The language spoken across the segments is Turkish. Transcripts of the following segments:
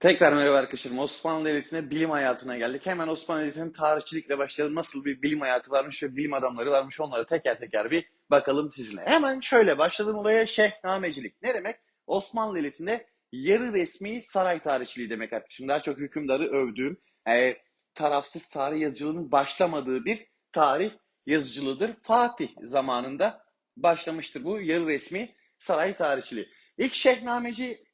Tekrar merhaba arkadaşlarım. Osmanlı Devleti'ne bilim hayatına geldik. Hemen Osmanlı Devleti'nin tarihçilikle başlayalım. Nasıl bir bilim hayatı varmış ve bilim adamları varmış onları teker teker bir bakalım sizinle. Hemen şöyle başladım olaya şehnamecilik. Ne demek? Osmanlı Devleti'nde yarı resmi saray tarihçiliği demek arkadaşım. Daha çok hükümdarı övdüğüm, e, tarafsız tarih yazıcılığının başlamadığı bir tarih yazıcılığıdır. Fatih zamanında başlamıştır bu yarı resmi saray tarihçiliği. İlk şehnameci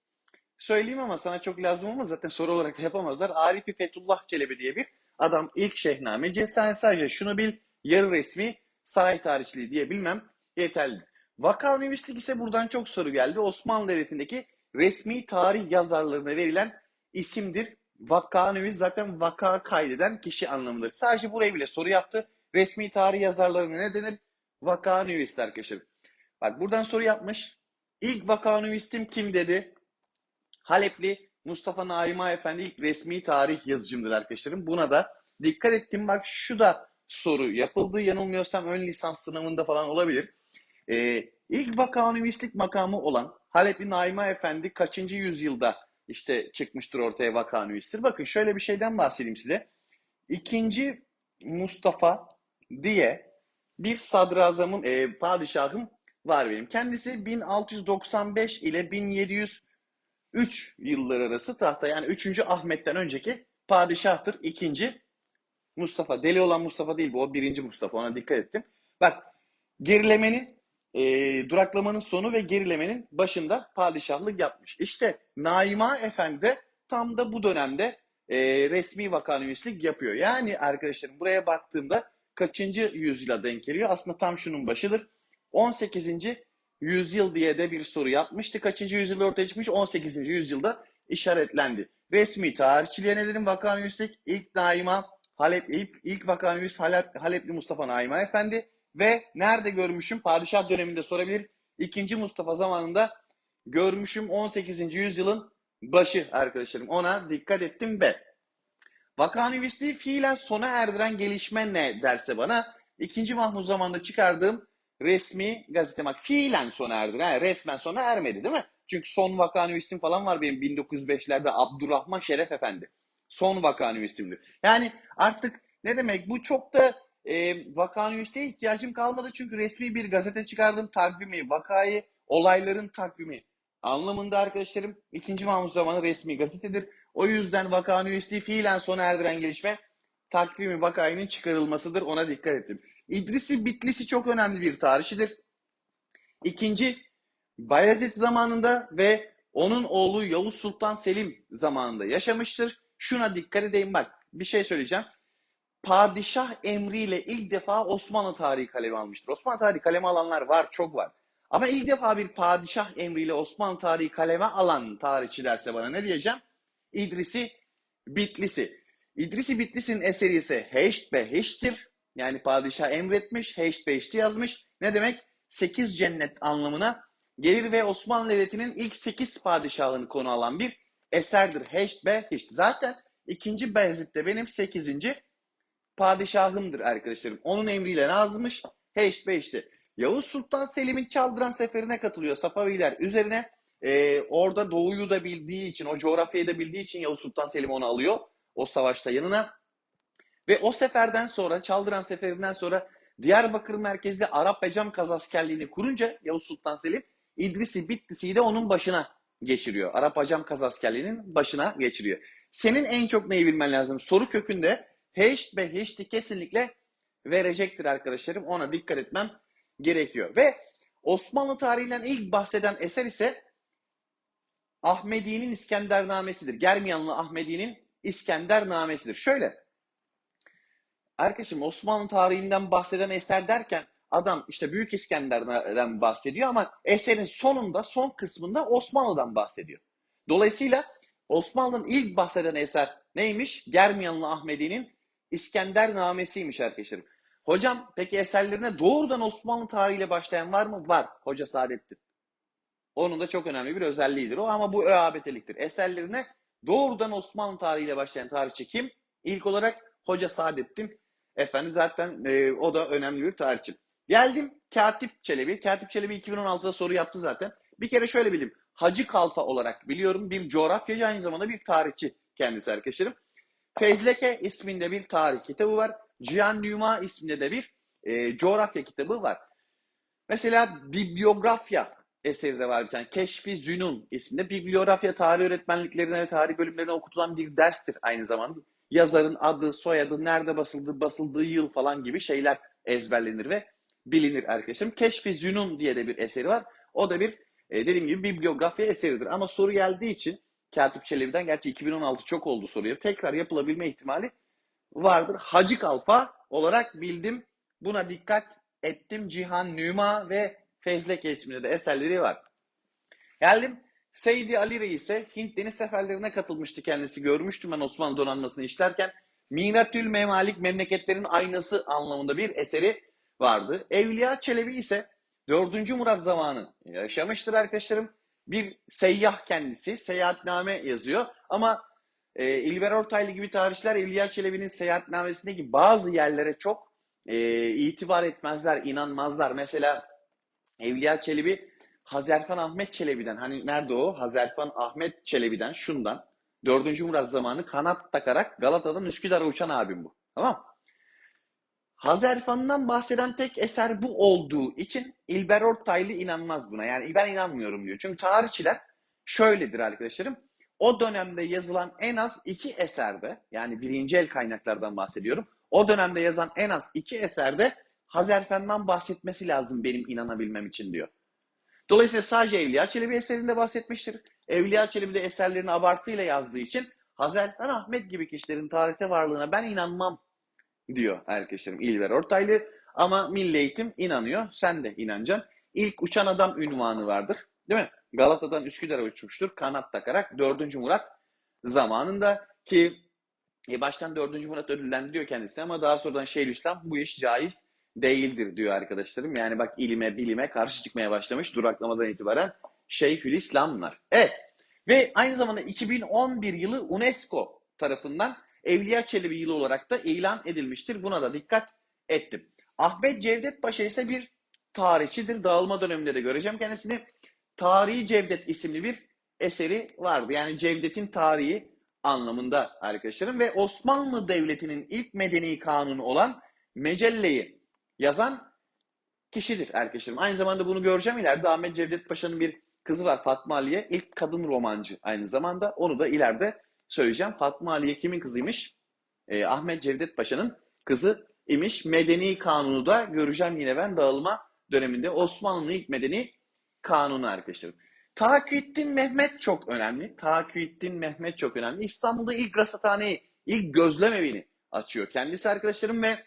söyleyeyim ama sana çok lazım ama zaten soru olarak da yapamazlar. Arifi Fethullah Çelebi diye bir adam ilk şehnameci. Sen sadece şunu bil, yarı resmi saray tarihçiliği diye bilmem yeterli. Vaka Üniversitesi ise buradan çok soru geldi. Osmanlı Devleti'ndeki resmi tarih yazarlarına verilen isimdir. Üniversitesi zaten vaka kaydeden kişi anlamıdır. Sadece buraya bile soru yaptı. Resmi tarih yazarlarına ne denir? Vaka Üniversitesi arkadaşlar. Bak buradan soru yapmış. İlk vaka üniversitem kim dedi? Halepli Mustafa Naima Efendi ilk resmi tarih yazıcımdır arkadaşlarım. Buna da dikkat ettim. Bak şu da soru yapıldı. Yanılmıyorsam ön lisans sınavında falan olabilir. Ee, ilk vakaunivistik makamı olan Halepli Naima Efendi kaçıncı yüzyılda işte çıkmıştır ortaya vakaunivistir? Bakın şöyle bir şeyden bahsedeyim size. İkinci Mustafa diye bir sadrazamın, e, padişahım var benim. Kendisi 1695 ile 1700 3 yıllar arası tahta yani 3. Ahmet'ten önceki padişahtır. 2. Mustafa. Deli olan Mustafa değil bu. O 1. Mustafa. Ona dikkat ettim. Bak gerilemenin e, duraklamanın sonu ve gerilemenin başında padişahlık yapmış. İşte Naima Efendi tam da bu dönemde e, resmi vakanüvislik yapıyor. Yani arkadaşlarım buraya baktığımda kaçıncı yüzyıla denk geliyor? Aslında tam şunun başıdır. 18 yüzyıl diye de bir soru yapmıştı. Kaçıncı yüzyılda ortaya çıkmış? 18. yüzyılda işaretlendi. Resmi tarihçiliğe ne dedim? Vakanüvislik ilk daima Halep, ilk, ilk vakanüvis Halep, Halepli Mustafa Naima Efendi ve nerede görmüşüm? Padişah döneminde sorabilir. İkinci Mustafa zamanında görmüşüm 18. yüzyılın başı arkadaşlarım. Ona dikkat ettim ve vakanüvisliği fiilen sona erdiren gelişme ne derse bana ikinci Mahmut zamanında çıkardığım resmi gazete bak fiilen sona erdi. Yani resmen sona ermedi değil mi? Çünkü son vakanüvistim falan var benim 1905'lerde Abdurrahman Şeref Efendi. Son vakanüvistimdir. Yani artık ne demek bu çok da e, vakanüvisteye ihtiyacım kalmadı. Çünkü resmi bir gazete çıkardım takvimi, vakayı, olayların takvimi anlamında arkadaşlarım. 2. Mahmut zamanı resmi gazetedir. O yüzden vakanüvisliği fiilen sona erdiren gelişme takvimi vakayının çıkarılmasıdır. Ona dikkat ettim. İdrisi Bitlisi çok önemli bir tarihçidir. İkinci Bayezid zamanında ve onun oğlu Yavuz Sultan Selim zamanında yaşamıştır. Şuna dikkat edeyim bak bir şey söyleyeceğim. Padişah emriyle ilk defa Osmanlı tarihi kaleme almıştır. Osmanlı tarihi kaleme alanlar var, çok var. Ama ilk defa bir padişah emriyle Osmanlı tarihi kaleme alan tarihçi derse bana ne diyeceğim? İdrisi Bitlisi. İdrisi Bitlis'in eseri ise Heşt Beheşt'tir. Yani padişah emretmiş, heşt beşti yazmış. Ne demek? Sekiz cennet anlamına gelir ve Osmanlı Devleti'nin ilk sekiz padişahını konu alan bir eserdir. Heşt beşt. Zaten ikinci Beyazıt de benim sekizinci padişahımdır arkadaşlarım. Onun emriyle nazmış. Heşt beşti. Yavuz Sultan Selim'in Çaldıran Seferi'ne katılıyor Safaviler üzerine. E, orada doğuyu da bildiği için, o coğrafyayı da bildiği için Yavuz Sultan Selim onu alıyor. O savaşta yanına. Ve o seferden sonra, Çaldıran Seferi'nden sonra Diyarbakır merkezli Arap ve Cam kazaskerliğini kurunca Yavuz Sultan Selim İdris'i Bitlis'i de onun başına geçiriyor. Arap Acam kazaskerliğinin başına geçiriyor. Senin en çok neyi bilmen lazım? Soru kökünde heşt ve heşti kesinlikle verecektir arkadaşlarım. Ona dikkat etmem gerekiyor. Ve Osmanlı tarihinden ilk bahseden eser ise Ahmedi'nin İskendernamesidir. Germiyanlı Ahmedi'nin İskendernamesidir. Şöyle Arkadaşım Osmanlı tarihinden bahseden eser derken adam işte Büyük İskender'den bahsediyor ama eserin sonunda, son kısmında Osmanlı'dan bahsediyor. Dolayısıyla Osmanlı'nın ilk bahseden eser neymiş? Germiyanlı Ahmedi'nin İskender Namesiymiş arkadaşlarım. Hocam peki eserlerine doğrudan Osmanlı tarihiyle başlayan var mı? Var. Hoca Saadettin. Onun da çok önemli bir özelliğidir o ama bu ÖABT'liktir. Eserlerine doğrudan Osmanlı tarihiyle başlayan tarihçi kim? İlk olarak Hoca Saadettin Efendi zaten e, o da önemli bir tarihçi. Geldim Katip Çelebi. Katip Çelebi 2016'da soru yaptı zaten. Bir kere şöyle bileyim. Hacı Kalfa olarak biliyorum. Bir coğrafyacı aynı zamanda bir tarihçi kendisi arkadaşlarım. Fezleke isminde bir tarih kitabı var. Cihan Nüma isminde de bir e, coğrafya kitabı var. Mesela bibliografya eseri de var bir tane. Keşfi Zünun isminde. Bibliografya tarih öğretmenliklerine ve tarih bölümlerine okutulan bir derstir aynı zamanda. Yazarın adı, soyadı, nerede basıldığı, basıldığı yıl falan gibi şeyler ezberlenir ve bilinir arkadaşım. Keşfi Zünun diye de bir eseri var. O da bir e, dediğim gibi bibliografya eseridir. Ama soru geldiği için Katip Çelebi'den gerçi 2016 çok oldu soruya. Tekrar yapılabilme ihtimali vardır. Hacı Kalfa olarak bildim. Buna dikkat ettim. Cihan Nüma ve Fezleke isminde de eserleri var. Geldim. Seydi Ali Reis'e Hint deniz seferlerine katılmıştı kendisi. Görmüştüm ben Osmanlı donanmasını işlerken. Miratül Memalik memleketlerin aynası anlamında bir eseri vardı. Evliya Çelebi ise 4. Murat zamanı yaşamıştır arkadaşlarım. Bir seyyah kendisi. Seyahatname yazıyor. Ama e, İlber Ortaylı gibi tarihçiler Evliya Çelebi'nin seyahatnamesindeki bazı yerlere çok e, itibar etmezler, inanmazlar. Mesela Evliya Çelebi Hazerfan Ahmet Çelebi'den hani nerede o? Hazerfan Ahmet Çelebi'den şundan 4. Murat zamanı kanat takarak Galata'dan Üsküdar'a uçan abim bu. Tamam Hazerfan'dan bahseden tek eser bu olduğu için İlber Ortaylı inanmaz buna. Yani ben inanmıyorum diyor. Çünkü tarihçiler şöyledir arkadaşlarım. O dönemde yazılan en az iki eserde, yani birinci el kaynaklardan bahsediyorum. O dönemde yazan en az iki eserde Hazerfen'den bahsetmesi lazım benim inanabilmem için diyor. Dolayısıyla sadece Evliya Çelebi eserinde bahsetmiştir. Evliya Çelebi de eserlerini abartıyla yazdığı için Hazerfen Ahmet gibi kişilerin tarihte varlığına ben inanmam diyor arkadaşlarım İlber Ortaylı. Ama Milli Eğitim inanıyor. Sen de inanacaksın. İlk uçan adam ünvanı vardır. Değil mi? Galata'dan Üsküdar'a uçmuştur. Kanat takarak 4. Murat zamanında ki e, baştan 4. Murat ödüllendi diyor kendisi ama daha sonradan Şeyhülislam bu iş caiz değildir diyor arkadaşlarım. Yani bak ilime bilime karşı çıkmaya başlamış duraklamadan itibaren Şeyhülislamlar. Evet ve aynı zamanda 2011 yılı UNESCO tarafından Evliya Çelebi yılı olarak da ilan edilmiştir. Buna da dikkat ettim. Ahmet Cevdet Paşa ise bir tarihçidir. Dağılma döneminde de göreceğim kendisini. Tarihi Cevdet isimli bir eseri vardı. Yani Cevdet'in tarihi anlamında arkadaşlarım. Ve Osmanlı Devleti'nin ilk medeni kanunu olan Mecelle'yi yazan kişidir arkadaşlarım. Aynı zamanda bunu göreceğim ileride. Ahmet Cevdet Paşa'nın bir kızı var Fatma Aliye. İlk kadın romancı aynı zamanda. Onu da ileride söyleyeceğim. Fatma Aliye kimin kızıymış? Ee, Ahmet Cevdet Paşa'nın kızı imiş. Medeni kanunu da göreceğim yine ben dağılma döneminde. Osmanlı'nın ilk medeni kanunu arkadaşlarım. Takiyettin Mehmet çok önemli. Takiyettin Mehmet çok önemli. İstanbul'da ilk rasathaneyi, ilk gözlem evini açıyor kendisi arkadaşlarım ve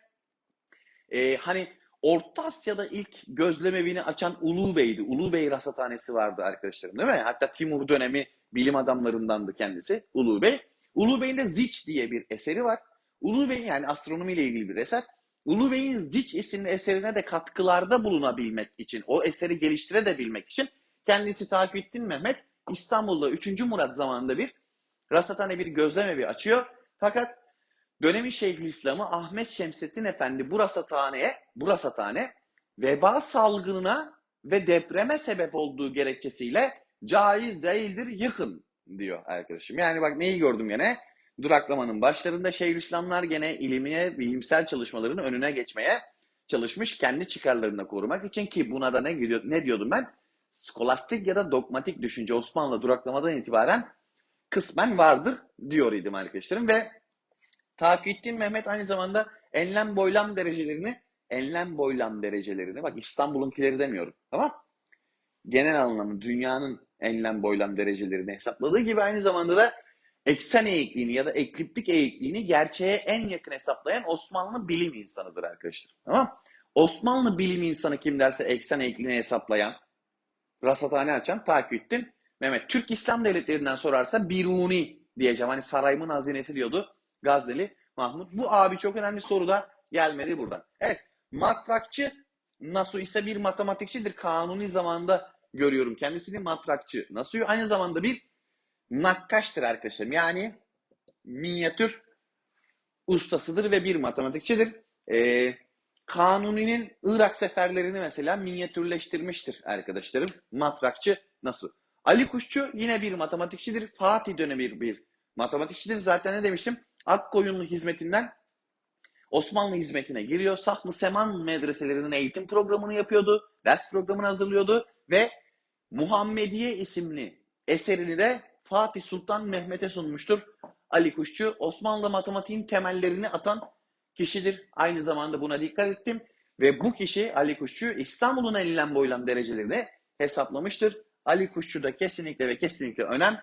e, hani Orta Asya'da ilk gözlem evini açan Ulu Bey'di. Ulu Bey rasathanesi vardı arkadaşlarım değil mi? Hatta Timur dönemi bilim adamlarındandı kendisi Ulu Bey. Ulu Bey'in de Ziç diye bir eseri var. Ulu Bey yani astronomiyle ilgili bir eser. Ulu Bey'in Ziç isimli eserine de katkılarda bulunabilmek için, o eseri geliştirebilmek için kendisi Takiyettin Mehmet İstanbul'da 3. Murat zamanında bir rasathane bir gözlem evi açıyor. Fakat dönemin Şeyhülislam'ı Ahmet Şemsettin Efendi bu rasathaneye, bu rasathane veba salgınına ve depreme sebep olduğu gerekçesiyle caiz değildir yıkın diyor arkadaşım. Yani bak neyi gördüm gene? Duraklamanın başlarında Şeyhülislamlar gene ilimine, bilimsel çalışmaların önüne geçmeye çalışmış kendi çıkarlarını korumak için ki buna da ne, diyor, ne diyordum ben? Skolastik ya da dogmatik düşünce Osmanlı duraklamadan itibaren kısmen vardır diyor idim arkadaşlarım ve Takiyettin Mehmet aynı zamanda enlem boylam derecelerini enlem boylam derecelerini bak İstanbul'unkileri demiyorum tamam genel anlamda dünyanın enlem boylam derecelerini hesapladığı gibi aynı zamanda da eksen eğikliğini ya da ekliptik eğikliğini gerçeğe en yakın hesaplayan Osmanlı bilim insanıdır arkadaşlar. Tamam Osmanlı bilim insanı kim derse eksen eğikliğini hesaplayan, rasathane açan Takiyüddin Mehmet. Türk İslam devletlerinden sorarsa Biruni diyeceğim. Hani sarayımın hazinesi diyordu Gazneli Mahmut. Bu abi çok önemli soru da gelmedi buradan. Evet matrakçı Nasu ise bir matematikçidir. Kanuni zamanda görüyorum. Kendisini matrakçı. Nasu aynı zamanda bir nakkaştır arkadaşlarım. Yani minyatür ustasıdır ve bir matematikçidir. Ee, Kanuni'nin Irak seferlerini mesela minyatürleştirmiştir arkadaşlarım. Matrakçı nasıl? Ali Kuşçu yine bir matematikçidir. Fatih dönemi bir, bir matematikçidir. Zaten ne demiştim? Akkoyunlu hizmetinden Osmanlı hizmetine giriyor. Sahlı Seman medreselerinin eğitim programını yapıyordu. Ders programını hazırlıyordu ve Muhammediye isimli eserini de Fatih Sultan Mehmet'e sunmuştur. Ali Kuşçu Osmanlı matematiğin temellerini atan kişidir. Aynı zamanda buna dikkat ettim. Ve bu kişi Ali Kuşçu İstanbul'un enlem boylam derecelerini hesaplamıştır. Ali Kuşçu da kesinlikle ve kesinlikle önem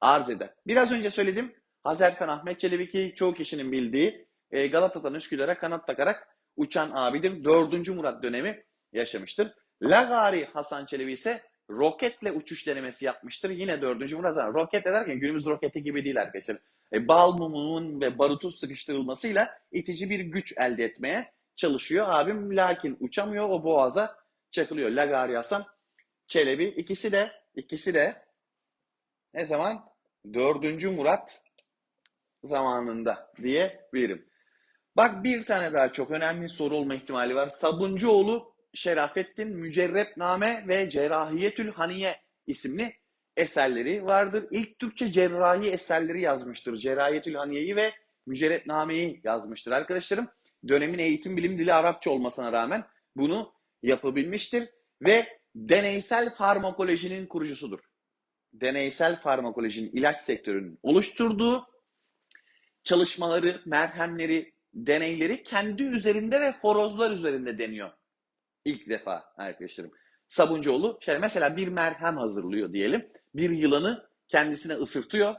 arz eder. Biraz önce söyledim. Hazerkan Ahmet Çelebi ki çoğu kişinin bildiği e, Galata'dan Üsküdar'a kanat takarak uçan abidir. 4. Murat dönemi yaşamıştır. Lagari Hasan Çelebi ise roketle uçuş denemesi yapmıştır. Yine 4. Murat zaman. Roket ederken günümüz roketi gibi değil arkadaşlar. E, bal mumunun ve barutun sıkıştırılmasıyla itici bir güç elde etmeye çalışıyor. Abim lakin uçamıyor o boğaza çakılıyor. Lagari Hasan Çelebi ikisi de ikisi de ne zaman? 4. Murat zamanında diyebilirim. Bak bir tane daha çok önemli soru olma ihtimali var. Sabuncuoğlu Şerafettin Mücerrepname ve Cerrahiyetül Haniye isimli eserleri vardır. İlk Türkçe cerrahi eserleri yazmıştır. Cerrahiyetül Haniye'yi ve Mücerrepname'yi yazmıştır arkadaşlarım. Dönemin eğitim bilim dili Arapça olmasına rağmen bunu yapabilmiştir ve deneysel farmakolojinin kurucusudur. Deneysel farmakolojinin ilaç sektörünün oluşturduğu çalışmaları, merhemleri, deneyleri kendi üzerinde ve horozlar üzerinde deniyor. İlk defa arkadaşlarım. Sabuncuoğlu şey mesela bir merhem hazırlıyor diyelim. Bir yılanı kendisine ısırtıyor.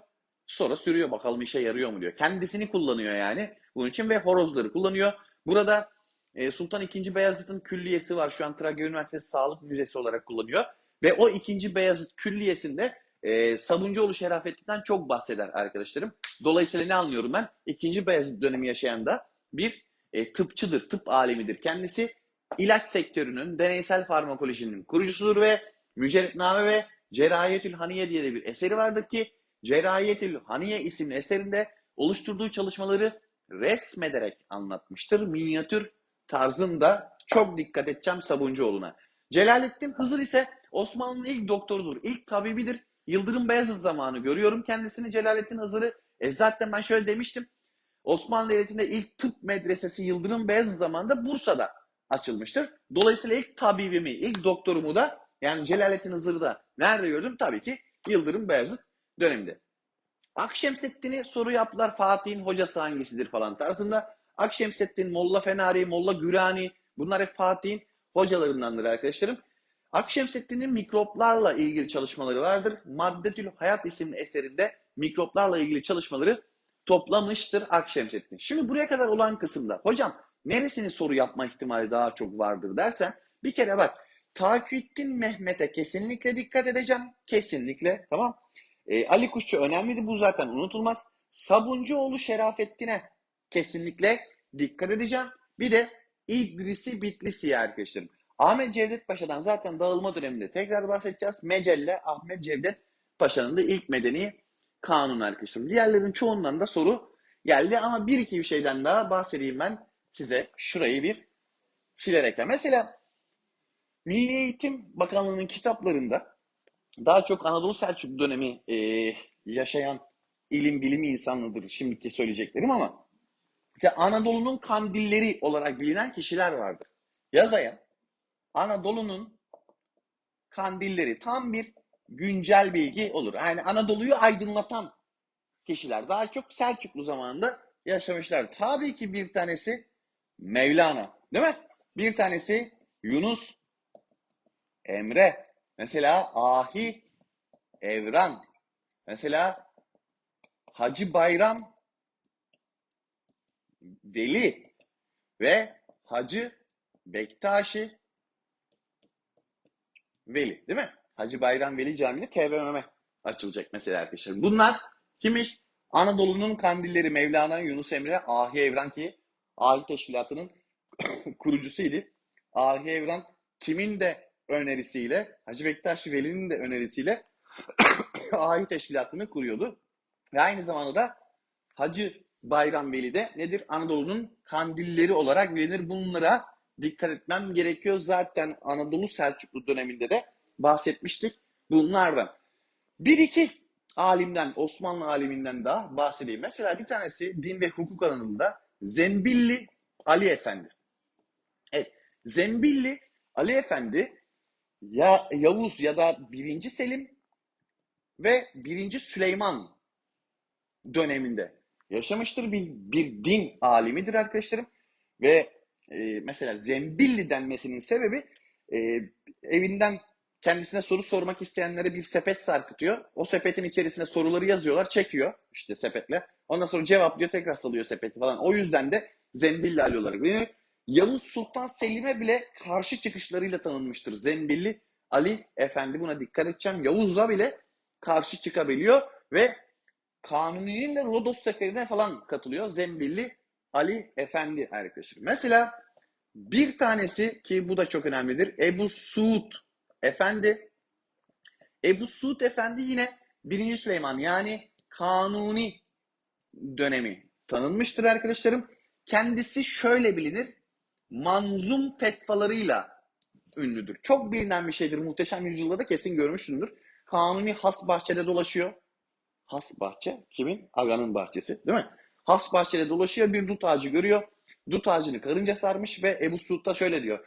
Sonra sürüyor bakalım işe yarıyor mu diyor. Kendisini kullanıyor yani bunun için ve horozları kullanıyor. Burada e, Sultan II. Beyazıt'ın külliyesi var. Şu an Trakya Üniversitesi Sağlık Müzesi olarak kullanıyor. Ve o 2. Beyazıt külliyesinde e, Sabuncuoğlu Şerafettin'den çok bahseder arkadaşlarım. Dolayısıyla ne anlıyorum ben? İkinci Beyazıt dönemi yaşayan da bir e, tıpçıdır, tıp alemidir. Kendisi ilaç sektörünün, deneysel farmakolojinin kurucusudur ve Mücerrepname ve Cerrahiyetül Haniye diye de bir eseri vardır ki Cerrahiyetül Haniye isimli eserinde oluşturduğu çalışmaları resmederek anlatmıştır. Minyatür tarzında çok dikkat edeceğim Sabuncuoğlu'na. Celalettin Hızır ise Osmanlı'nın ilk doktorudur, ilk tabibidir. Yıldırım Beyazıt zamanı görüyorum kendisini Celalettin Hızır'ı. E zaten ben şöyle demiştim. Osmanlı Devleti'nde ilk tıp medresesi Yıldırım Beyazıt zamanında Bursa'da açılmıştır. Dolayısıyla ilk tabibimi, ilk doktorumu da yani Celalettin Hızır'ı da nerede gördüm? Tabii ki Yıldırım Beyazıt döneminde. Akşemseddin'i soru yaptılar. Fatih'in hocası hangisidir falan tarzında. Akşemseddin, Molla Fenari, Molla Gürani bunlar hep Fatih'in hocalarındandır arkadaşlarım. Akşemseddin'in mikroplarla ilgili çalışmaları vardır. Maddetül Hayat isimli eserinde mikroplarla ilgili çalışmaları toplamıştır Akşemseddin. Şimdi buraya kadar olan kısımda hocam neresini soru yapma ihtimali daha çok vardır dersen bir kere bak Taküddin Mehmet'e kesinlikle dikkat edeceğim. Kesinlikle tamam. Ee, Ali Kuşçu önemliydi bu zaten unutulmaz. Sabuncuoğlu Şerafettin'e kesinlikle dikkat edeceğim. Bir de İdrisi Bitlisi arkadaşlarım. Ahmet Cevdet Paşa'dan zaten dağılma döneminde tekrar bahsedeceğiz. Mecelle Ahmet Cevdet Paşa'nın da ilk medeni kanun arkadaşlarım. Diğerlerin çoğundan da soru geldi ama bir iki bir şeyden daha bahsedeyim ben size. Şurayı bir silerek. Mesela Milli Eğitim Bakanlığı'nın kitaplarında daha çok Anadolu Selçuklu dönemi e, yaşayan ilim bilim insanlıdır şimdiki söyleyeceklerim ama mesela Anadolu'nun kandilleri olarak bilinen kişiler vardır. Yazaya Anadolu'nun kandilleri tam bir güncel bilgi olur. Yani Anadolu'yu aydınlatan kişiler daha çok Selçuklu zamanında yaşamışlar. Tabii ki bir tanesi Mevlana, değil mi? Bir tanesi Yunus Emre. Mesela Ahi Evran. Mesela Hacı Bayram Veli ve Hacı Bektaşi Veli değil mi? Hacı Bayram Veli Camii'de TBMM açılacak mesela arkadaşlar. Bunlar kimmiş? Anadolu'nun kandilleri Mevlana, Yunus Emre, Ahi Evran ki Ahi Teşkilatı'nın kurucusuydu. Ahi Evran kimin de önerisiyle, Hacı Bektaş Veli'nin de önerisiyle Ahi Teşkilatı'nı kuruyordu. Ve aynı zamanda da Hacı Bayram Veli de nedir? Anadolu'nun kandilleri olarak bilinir. Bunlara dikkat etmem gerekiyor. Zaten Anadolu Selçuklu döneminde de bahsetmiştik bunlardan. Bir iki alimden, Osmanlı aliminden daha bahsedeyim. Mesela bir tanesi din ve hukuk alanında Zembilli Ali Efendi. Evet, Zembilli Ali Efendi ya Yavuz ya da 1. Selim ve 1. Süleyman döneminde yaşamıştır. Bir, bir din alimidir arkadaşlarım. Ve e, mesela Zembilli denmesinin sebebi e, evinden kendisine soru sormak isteyenlere bir sepet sarkıtıyor. O sepetin içerisine soruları yazıyorlar, çekiyor işte sepetle. Ondan sonra cevaplıyor, tekrar salıyor sepeti falan. O yüzden de Zembilli Ali olarak bilinir. Yavuz Sultan Selim'e bile karşı çıkışlarıyla tanınmıştır. Zembilli Ali Efendi buna dikkat edeceğim. Yavuz'a bile karşı çıkabiliyor ve Kanuni'nin de Rodos seferine falan katılıyor. Zembilli Ali Efendi arkadaşlar. Mesela bir tanesi ki bu da çok önemlidir. Ebu Suud Efendi. Ebu Suud Efendi yine 1. Süleyman yani Kanuni dönemi tanınmıştır arkadaşlarım. Kendisi şöyle bilinir. Manzum fetvalarıyla ünlüdür. Çok bilinen bir şeydir. Muhteşem Yüzyılda da kesin görmüşsündür. Kanuni has bahçede dolaşıyor. Has bahçe kimin? Aga'nın bahçesi değil mi? Has bahçede dolaşıyor bir dut ağacı görüyor. Dut ağacını karınca sarmış ve Ebu Suud da şöyle diyor.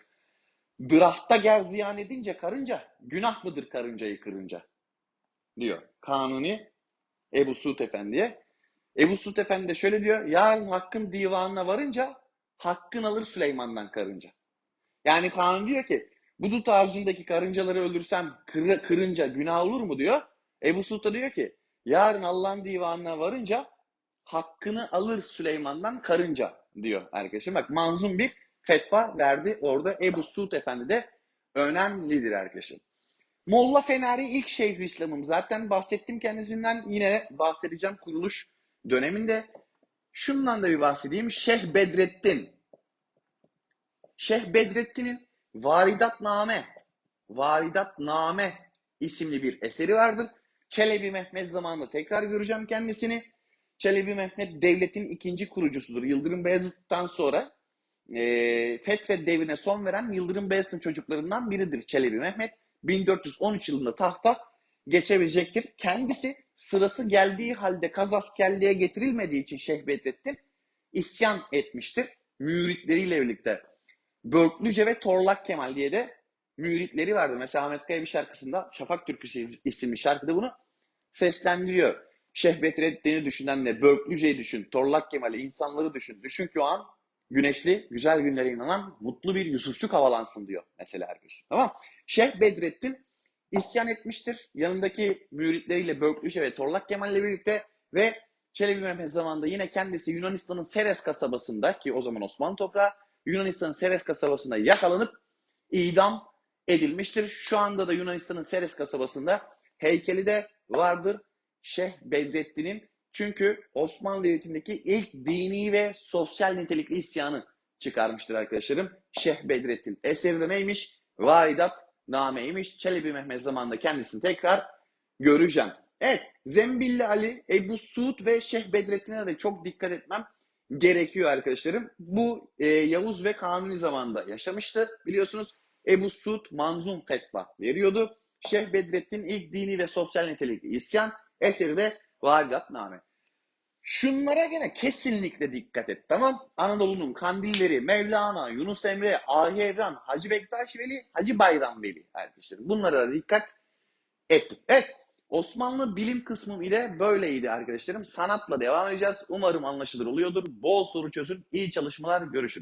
Dırahta gel ziyan edince karınca, günah mıdır karıncayı kırınca? Diyor Kanuni Ebu Suud Efendi'ye. Ebu Suud Efendi de şöyle diyor. Yarın hakkın divanına varınca hakkın alır Süleyman'dan karınca. Yani Kanuni diyor ki bu dut ağacındaki karıncaları öldürsem kır, kırınca günah olur mu diyor. Ebu Suud da diyor ki yarın Allah'ın divanına varınca hakkını alır Süleyman'dan karınca diyor arkadaşım. Bak manzum bir fetva verdi orada Ebu Suud Efendi de önemlidir arkadaşım. Molla Fenari ilk Şeyhülislam'ım. Zaten bahsettim kendisinden yine bahsedeceğim kuruluş döneminde. Şundan da bir bahsedeyim. Şeyh Bedrettin. Şeyh Bedrettin'in Varidatname, Varidatname isimli bir eseri vardır. Çelebi Mehmet zamanında tekrar göreceğim kendisini. Çelebi Mehmet devletin ikinci kurucusudur. Yıldırım Beyazıt'tan sonra e, Fetret devrine son veren Yıldırım Beyazıt'ın çocuklarından biridir Çelebi Mehmet. 1413 yılında tahta geçebilecektir. Kendisi sırası geldiği halde kaz askerliğe getirilmediği için Şeyh Bedrettin isyan etmiştir. Müritleriyle birlikte. Börklüce ve Torlak Kemal diye de müritleri vardı. Mesela Ahmet Kaya bir şarkısında Şafak Türküsü isimli şarkıda bunu seslendiriyor. Şeyh Bedrettin'i düşünenle Börklüce'yi düşün, Torlak Kemal'i, insanları düşün. Düşün ki o an güneşli, güzel günlere inanan mutlu bir Yusufçuk havalansın diyor mesela arkadaşım. Tamam Şeyh Bedrettin isyan etmiştir. Yanındaki müritleriyle Börklüce ve Torlak Kemal ile birlikte ve Çelebi Mehmet zamanında yine kendisi Yunanistan'ın Seres kasabasında ki o zaman Osmanlı toprağı Yunanistan'ın Seres kasabasında yakalanıp idam edilmiştir. Şu anda da Yunanistan'ın Seres kasabasında heykeli de vardır Şeyh Bedrettin'in. Çünkü Osmanlı Devleti'ndeki ilk dini ve sosyal nitelikli isyanı çıkarmıştır arkadaşlarım. Şeyh Bedrettin. Eseri de neymiş? Varidat nameymiş. Çelebi Mehmet zamanında kendisini tekrar göreceğim. Evet, Zembilli Ali, Ebu Suud ve Şeyh Bedrettin'e de çok dikkat etmem gerekiyor arkadaşlarım. Bu e, Yavuz ve Kanuni zamanında yaşamıştı. Biliyorsunuz Ebu Suud manzum fetva veriyordu. Şeyh Bedrettin ilk dini ve sosyal nitelikli isyan. Eseri de Varidatname. Şunlara gene kesinlikle dikkat et tamam. Anadolu'nun kandilleri, Mevlana, Yunus Emre, Ahi Evran, Hacı Bektaş Veli, Hacı Bayram Veli arkadaşlarım. Bunlara da dikkat et. Evet Osmanlı bilim kısmı ile böyleydi arkadaşlarım. Sanatla devam edeceğiz. Umarım anlaşılır oluyordur. Bol soru çözün. İyi çalışmalar. Görüşürüz.